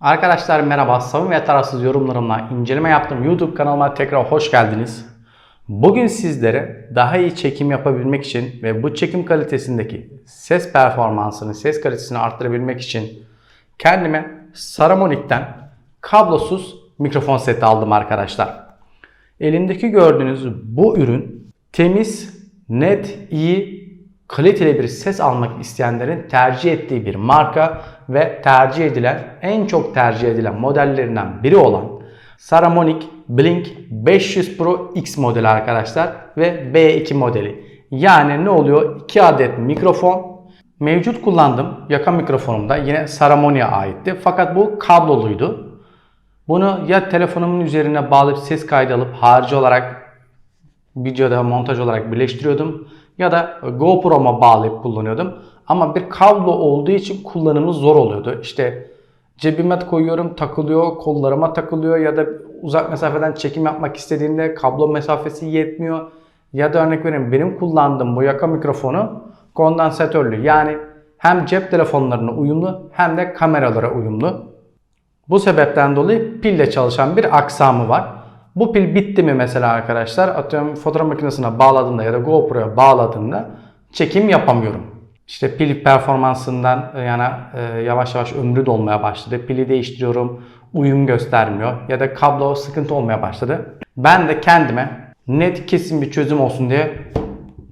Arkadaşlar merhaba. Samimi ve tarafsız yorumlarımla inceleme yaptığım YouTube kanalıma tekrar hoş geldiniz. Bugün sizlere daha iyi çekim yapabilmek için ve bu çekim kalitesindeki ses performansını, ses kalitesini arttırabilmek için kendime Saramonic'ten kablosuz mikrofon seti aldım arkadaşlar. Elimdeki gördüğünüz bu ürün temiz, net, iyi, kaliteli bir ses almak isteyenlerin tercih ettiği bir marka ve tercih edilen, en çok tercih edilen modellerinden biri olan Saramonic Blink 500 Pro X modeli arkadaşlar ve B2 modeli. Yani ne oluyor? 2 adet mikrofon. Mevcut kullandığım yaka mikrofonum da yine Saramonic'e aitti. Fakat bu kabloluydu. Bunu ya telefonumun üzerine bağlayıp ses kaydı alıp harici olarak videoda montaj olarak birleştiriyordum ya da GoPro'ma bağlayıp kullanıyordum. Ama bir kablo olduğu için kullanımı zor oluyordu. İşte cebime koyuyorum takılıyor, kollarıma takılıyor ya da uzak mesafeden çekim yapmak istediğimde kablo mesafesi yetmiyor. Ya da örnek vereyim benim kullandığım bu yaka mikrofonu kondansatörlü. Yani hem cep telefonlarına uyumlu hem de kameralara uyumlu. Bu sebepten dolayı pille çalışan bir aksamı var. Bu pil bitti mi mesela arkadaşlar atıyorum fotoğraf makinesine bağladığımda ya da GoPro'ya bağladığımda çekim yapamıyorum. İşte pil performansından e, yani e, yavaş yavaş ömrü dolmaya başladı. Pili değiştiriyorum, uyum göstermiyor ya da kablo sıkıntı olmaya başladı. Ben de kendime net kesin bir çözüm olsun diye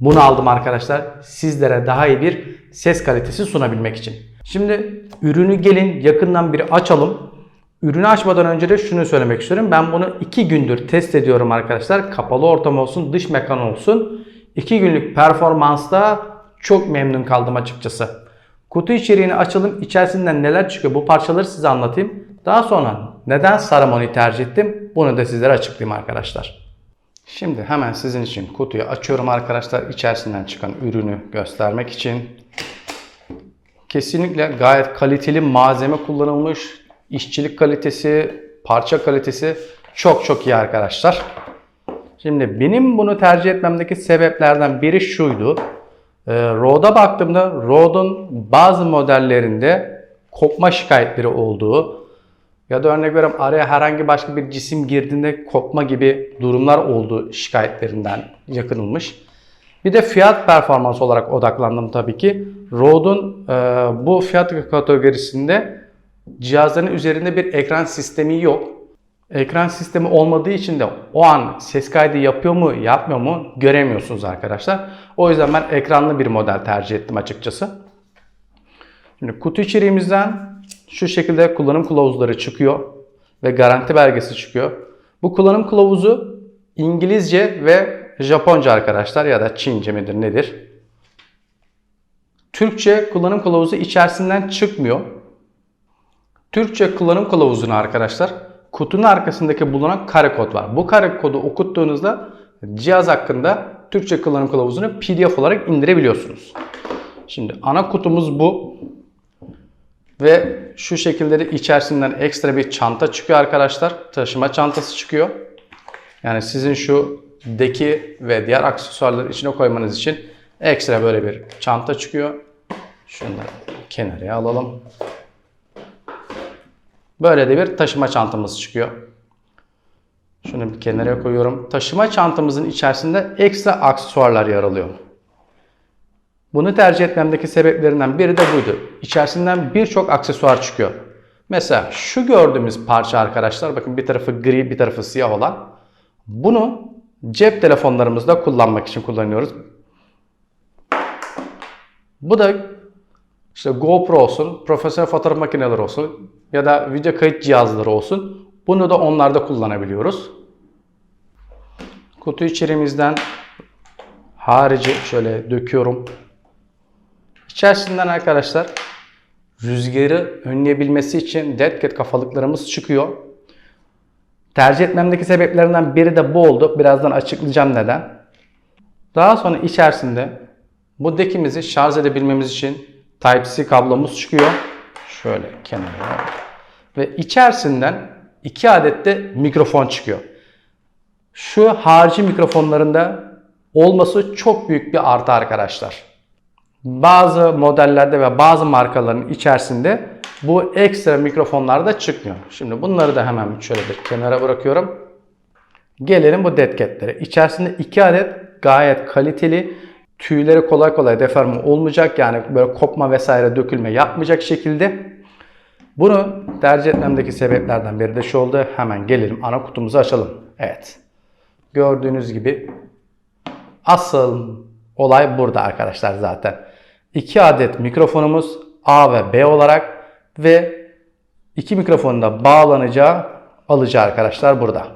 bunu aldım arkadaşlar. Sizlere daha iyi bir ses kalitesi sunabilmek için. Şimdi ürünü gelin yakından bir açalım. Ürünü açmadan önce de şunu söylemek istiyorum. Ben bunu 2 gündür test ediyorum arkadaşlar. Kapalı ortam olsun, dış mekan olsun. 2 günlük performansta çok memnun kaldım açıkçası. Kutu içeriğini açalım. İçerisinden neler çıkıyor bu parçaları size anlatayım. Daha sonra neden Saramoni tercih ettim bunu da sizlere açıklayayım arkadaşlar. Şimdi hemen sizin için kutuyu açıyorum arkadaşlar. İçerisinden çıkan ürünü göstermek için. Kesinlikle gayet kaliteli malzeme kullanılmış. İşçilik kalitesi, parça kalitesi çok çok iyi arkadaşlar. Şimdi benim bunu tercih etmemdeki sebeplerden biri şuydu. Ee, Rode'a baktığımda Rode'un bazı modellerinde kopma şikayetleri olduğu ya da örnek veriyorum araya herhangi başka bir cisim girdiğinde kopma gibi durumlar olduğu şikayetlerinden yakınılmış. Bir de fiyat performans olarak odaklandım tabii ki. Rode'un e, bu fiyat kategorisinde cihazların üzerinde bir ekran sistemi yok. Ekran sistemi olmadığı için de o an ses kaydı yapıyor mu yapmıyor mu göremiyorsunuz arkadaşlar. O yüzden ben ekranlı bir model tercih ettim açıkçası. Şimdi kutu içeriğimizden şu şekilde kullanım kılavuzları çıkıyor ve garanti belgesi çıkıyor. Bu kullanım kılavuzu İngilizce ve Japonca arkadaşlar ya da Çince midir nedir? Türkçe kullanım kılavuzu içerisinden çıkmıyor. Türkçe kullanım kılavuzunu arkadaşlar kutunun arkasındaki bulunan kare kod var. Bu kare kodu okuttuğunuzda cihaz hakkında Türkçe kullanım kılavuzunu PDF olarak indirebiliyorsunuz. Şimdi ana kutumuz bu. Ve şu şekilde de içerisinden ekstra bir çanta çıkıyor arkadaşlar. Taşıma çantası çıkıyor. Yani sizin şu deki ve diğer aksesuarları içine koymanız için ekstra böyle bir çanta çıkıyor. Şunu da kenarıya alalım. Böyle de bir taşıma çantamız çıkıyor. Şunu bir kenara koyuyorum. Taşıma çantamızın içerisinde ekstra aksesuarlar yer alıyor. Bunu tercih etmemdeki sebeplerinden biri de buydu. İçerisinden birçok aksesuar çıkıyor. Mesela şu gördüğümüz parça arkadaşlar bakın bir tarafı gri bir tarafı siyah olan. Bunu cep telefonlarımızda kullanmak için kullanıyoruz. Bu da işte GoPro olsun, profesyonel fotoğraf makineleri olsun ya da video kayıt cihazları olsun. Bunu da onlarda kullanabiliyoruz. Kutu içeriğimizden harici şöyle döküyorum. İçerisinden arkadaşlar rüzgarı önleyebilmesi için dead cat kafalıklarımız çıkıyor. Tercih etmemdeki sebeplerinden biri de bu oldu. Birazdan açıklayacağım neden. Daha sonra içerisinde bu dekimizi şarj edebilmemiz için Type-C kablomuz çıkıyor. Şöyle kenara. Ve içerisinden iki adet de mikrofon çıkıyor. Şu harici mikrofonlarında olması çok büyük bir artı arkadaşlar. Bazı modellerde ve bazı markaların içerisinde bu ekstra mikrofonlarda çıkmıyor. Şimdi bunları da hemen şöyle bir kenara bırakıyorum. Gelelim bu dead. İçerisinde 2 adet gayet kaliteli tüyleri kolay kolay deforme olmayacak. Yani böyle kopma vesaire dökülme yapmayacak şekilde. Bunu tercih etmemdeki sebeplerden biri de şu oldu. Hemen gelelim ana kutumuzu açalım. Evet. Gördüğünüz gibi asıl olay burada arkadaşlar zaten. 2 adet mikrofonumuz A ve B olarak ve iki mikrofonun da bağlanacağı alıcı arkadaşlar burada.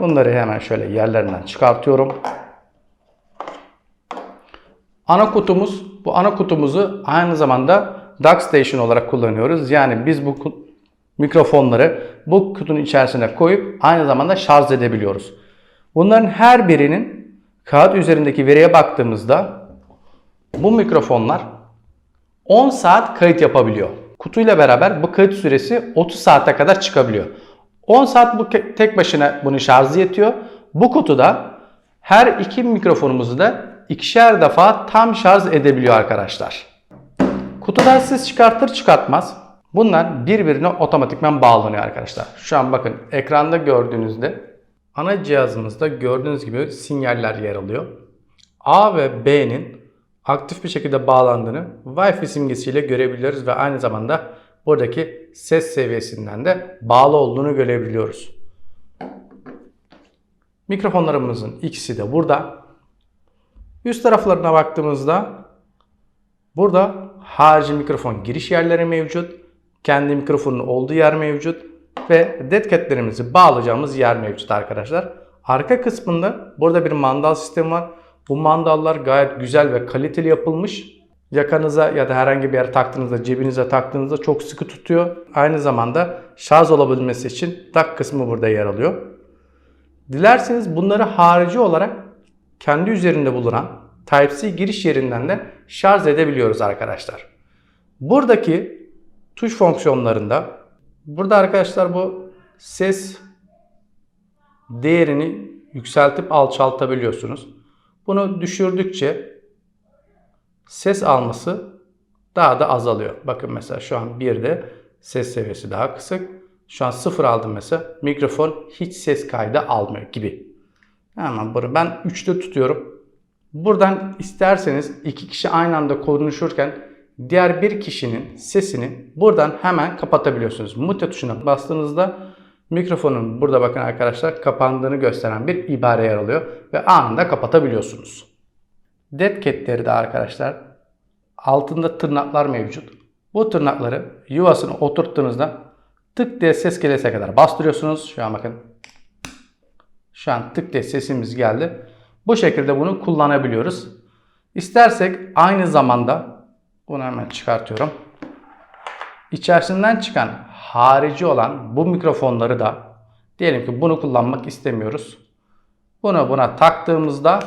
Bunları hemen şöyle yerlerinden çıkartıyorum. Ana kutumuz, bu ana kutumuzu aynı zamanda dock station olarak kullanıyoruz. Yani biz bu mikrofonları bu kutunun içerisine koyup aynı zamanda şarj edebiliyoruz. Bunların her birinin kağıt üzerindeki veriye baktığımızda bu mikrofonlar 10 saat kayıt yapabiliyor. Kutuyla beraber bu kayıt süresi 30 saate kadar çıkabiliyor. 10 saat bu tek başına bunun şarjı yetiyor. Bu kutuda her iki mikrofonumuzu da ikişer defa tam şarj edebiliyor arkadaşlar. Kutudan ses çıkartır çıkartmaz bunlar birbirine otomatikman bağlanıyor arkadaşlar. Şu an bakın ekranda gördüğünüzde ana cihazımızda gördüğünüz gibi sinyaller yer alıyor. A ve B'nin aktif bir şekilde bağlandığını Wi-Fi simgesiyle görebiliyoruz ve aynı zamanda buradaki ses seviyesinden de bağlı olduğunu görebiliyoruz. Mikrofonlarımızın ikisi de burada. Üst taraflarına baktığımızda burada harici mikrofon giriş yerleri mevcut. Kendi mikrofonun olduğu yer mevcut. Ve dead cat'lerimizi bağlayacağımız yer mevcut arkadaşlar. Arka kısmında burada bir mandal sistemi var. Bu mandallar gayet güzel ve kaliteli yapılmış. Yakanıza ya da herhangi bir yere taktığınızda, cebinize taktığınızda çok sıkı tutuyor. Aynı zamanda şarj olabilmesi için tak kısmı burada yer alıyor. Dilerseniz bunları harici olarak kendi üzerinde bulunan Type-C giriş yerinden de şarj edebiliyoruz arkadaşlar. Buradaki tuş fonksiyonlarında burada arkadaşlar bu ses değerini yükseltip alçaltabiliyorsunuz. Bunu düşürdükçe ses alması daha da azalıyor. Bakın mesela şu an 1'de ses seviyesi daha kısık. Şu an 0 aldım mesela. Mikrofon hiç ses kaydı almıyor gibi. Hemen bunu ben 3'te tutuyorum. Buradan isterseniz iki kişi aynı anda konuşurken diğer bir kişinin sesini buradan hemen kapatabiliyorsunuz. Mute tuşuna bastığınızda mikrofonun burada bakın arkadaşlar kapandığını gösteren bir ibare yer alıyor ve anında kapatabiliyorsunuz. Dead cat'leri de arkadaşlar altında tırnaklar mevcut. Bu tırnakları yuvasına oturttuğunuzda tık diye ses gelese kadar bastırıyorsunuz. Şu an bakın. Şu an tık diye sesimiz geldi. Bu şekilde bunu kullanabiliyoruz. İstersek aynı zamanda bunu hemen çıkartıyorum. İçerisinden çıkan harici olan bu mikrofonları da diyelim ki bunu kullanmak istemiyoruz. Bunu buna taktığımızda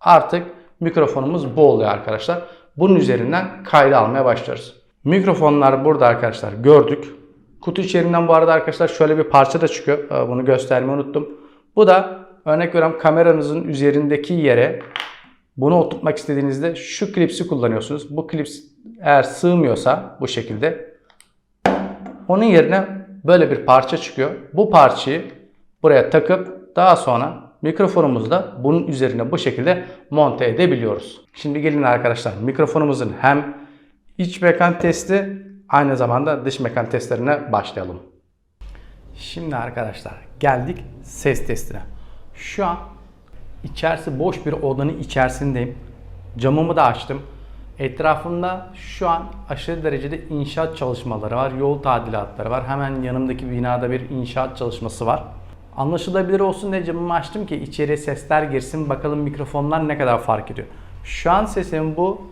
artık mikrofonumuz bu oluyor arkadaşlar. Bunun üzerinden kaydı almaya başlıyoruz. Mikrofonlar burada arkadaşlar gördük. Kutu içerisinden bu arada arkadaşlar şöyle bir parça da çıkıyor. Ee, Bunu göstermeyi unuttum. Bu da örnek veriyorum kameranızın üzerindeki yere bunu oturtmak istediğinizde şu klipsi kullanıyorsunuz. Bu klips eğer sığmıyorsa bu şekilde onun yerine böyle bir parça çıkıyor. Bu parçayı buraya takıp daha sonra mikrofonumuzda bunun üzerine bu şekilde monte edebiliyoruz. Şimdi gelin arkadaşlar mikrofonumuzun hem iç mekan testi aynı zamanda dış mekan testlerine başlayalım. Şimdi arkadaşlar geldik ses testine. Şu an içerisi boş bir odanın içerisindeyim. Camımı da açtım. Etrafımda şu an aşırı derecede inşaat çalışmaları var. Yol tadilatları var. Hemen yanımdaki binada bir inşaat çalışması var. Anlaşılabilir olsun diye camımı açtım ki içeriye sesler girsin. Bakalım mikrofonlar ne kadar fark ediyor. Şu an sesim bu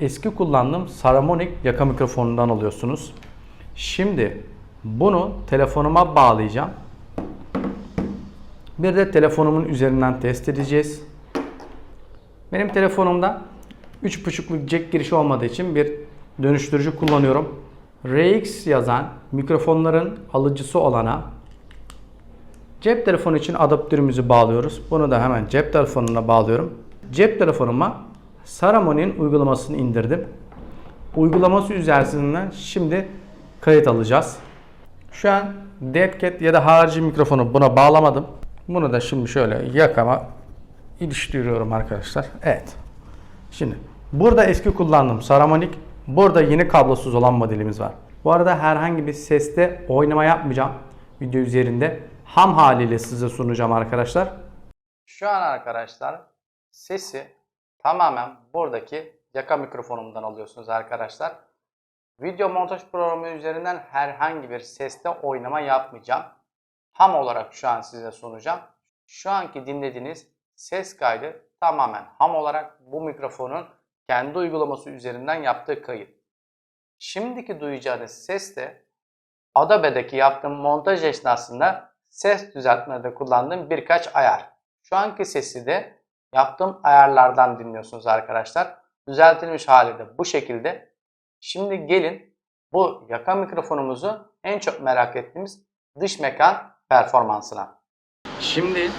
eski kullandığım Saramonic yaka mikrofonundan alıyorsunuz. Şimdi bunu telefonuma bağlayacağım. Bir de telefonumun üzerinden test edeceğiz. Benim telefonumda 3.5'luk jack girişi olmadığı için bir dönüştürücü kullanıyorum. RX yazan mikrofonların alıcısı olana cep telefonu için adaptörümüzü bağlıyoruz. Bunu da hemen cep telefonuna bağlıyorum. Cep telefonuma Saramoni'nin uygulamasını indirdim. Uygulaması üzerinden şimdi kayıt alacağız. Şu an Dead Cat ya da harici mikrofonu buna bağlamadım. Bunu da şimdi şöyle yakama iliştiriyorum arkadaşlar. Evet. Şimdi burada eski kullandığım Saramonic, burada yeni kablosuz olan modelimiz var. Bu arada herhangi bir seste oynama yapmayacağım video üzerinde. Ham haliyle size sunacağım arkadaşlar. Şu an arkadaşlar sesi tamamen buradaki yaka mikrofonumdan alıyorsunuz arkadaşlar. Video montaj programı üzerinden herhangi bir seste oynama yapmayacağım. Ham olarak şu an size sunacağım. Şu anki dinlediğiniz ses kaydı tamamen ham olarak bu mikrofonun kendi uygulaması üzerinden yaptığı kayıt. Şimdiki duyacağınız ses de Adobe'deki yaptığım montaj esnasında ses düzeltmede kullandığım birkaç ayar. Şu anki sesi de yaptığım ayarlardan dinliyorsunuz arkadaşlar. Düzeltilmiş hali de bu şekilde. Şimdi gelin bu yaka mikrofonumuzu en çok merak ettiğimiz dış mekan performansına. Şimdi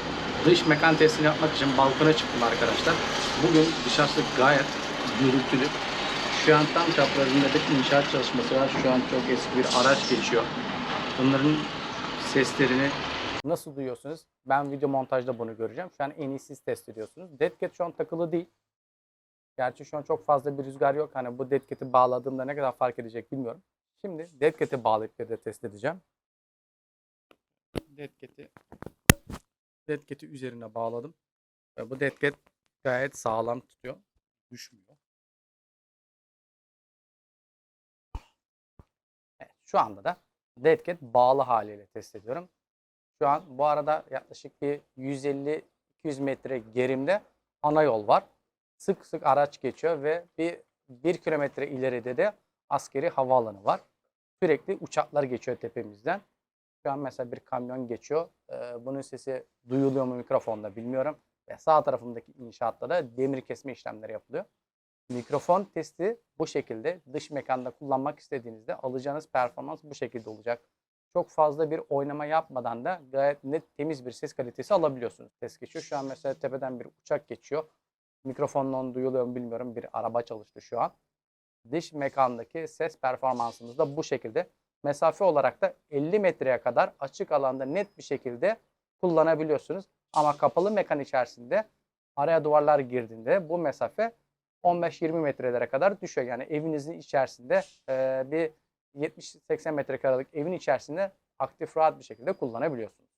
dış mekan testini yapmak için balkona çıktım arkadaşlar. Bugün dışarısı gayet gürültülü. Şu an tam çaprazında bir inşaat çalışması var. Şu an çok eski bir araç geçiyor. Bunların seslerini nasıl duyuyorsunuz? Ben video montajda bunu göreceğim. Şu an en iyi siz test ediyorsunuz. Deadcat şu an takılı değil. Gerçi şu an çok fazla bir rüzgar yok. Hani bu Deadcat'i bağladığımda ne kadar fark edecek bilmiyorum. Şimdi Deadcat'i bağlayıp bir de test edeceğim. Deadcat'i Deadcat'i üzerine bağladım. Ve bu Deadcat gayet sağlam tutuyor. Düşmüyor. Evet, şu anda da Deadcat bağlı haliyle test ediyorum. Şu an bu arada yaklaşık bir 150-200 metre gerimde ana yol var. Sık sık araç geçiyor ve bir 1 kilometre ileride de askeri havaalanı var. Sürekli uçaklar geçiyor tepemizden. Şu an mesela bir kamyon geçiyor. Ee, bunun sesi duyuluyor mu mikrofonda bilmiyorum. Ve sağ tarafındaki inşaatta da demir kesme işlemleri yapılıyor. Mikrofon testi bu şekilde. Dış mekanda kullanmak istediğinizde alacağınız performans bu şekilde olacak. Çok fazla bir oynama yapmadan da gayet net temiz bir ses kalitesi alabiliyorsunuz. Ses geçiyor. Şu an mesela tepeden bir uçak geçiyor. Mikrofonla duyuluyor mu bilmiyorum. Bir araba çalıştı şu an. Dış mekandaki ses performansımız da bu şekilde. Mesafe olarak da 50 metreye kadar açık alanda net bir şekilde kullanabiliyorsunuz. Ama kapalı mekan içerisinde araya duvarlar girdiğinde bu mesafe 15-20 metrelere kadar düşüyor. Yani evinizin içerisinde e, bir 70-80 metrekarelik evin içerisinde aktif rahat bir şekilde kullanabiliyorsunuz.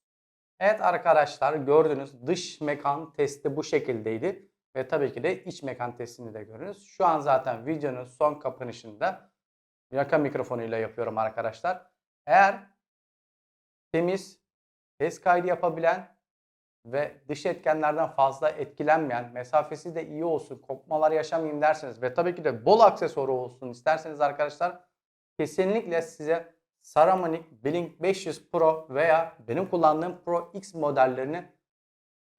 Evet arkadaşlar gördüğünüz dış mekan testi bu şekildeydi. Ve tabii ki de iç mekan testini de görünüz. Şu an zaten videonun son kapanışında yaka mikrofonuyla yapıyorum arkadaşlar. Eğer temiz, ses kaydı yapabilen ve dış etkenlerden fazla etkilenmeyen, mesafesi de iyi olsun, kopmalar yaşamayayım derseniz ve tabii ki de bol aksesuarı olsun isterseniz arkadaşlar kesinlikle size Saramonic Blink 500 Pro veya benim kullandığım Pro X modellerini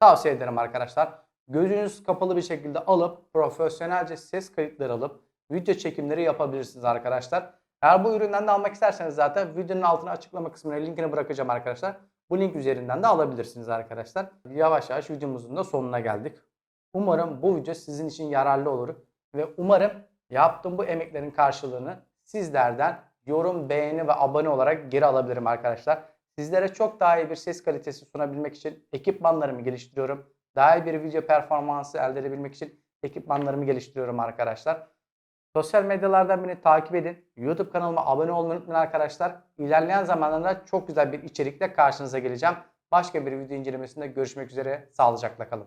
tavsiye ederim arkadaşlar. Gözünüz kapalı bir şekilde alıp profesyonelce ses kayıtları alıp video çekimleri yapabilirsiniz arkadaşlar. Eğer bu üründen de almak isterseniz zaten videonun altına açıklama kısmına linkini bırakacağım arkadaşlar. Bu link üzerinden de alabilirsiniz arkadaşlar. Yavaş yavaş videomuzun da sonuna geldik. Umarım bu video sizin için yararlı olur ve umarım yaptığım bu emeklerin karşılığını sizlerden yorum, beğeni ve abone olarak geri alabilirim arkadaşlar. Sizlere çok daha iyi bir ses kalitesi sunabilmek için ekipmanlarımı geliştiriyorum. Daha iyi bir video performansı elde edebilmek için ekipmanlarımı geliştiriyorum arkadaşlar. Sosyal medyalardan beni takip edin. YouTube kanalıma abone olmayı unutmayın arkadaşlar. İlerleyen zamanlarda çok güzel bir içerikle karşınıza geleceğim. Başka bir video incelemesinde görüşmek üzere. Sağlıcakla kalın.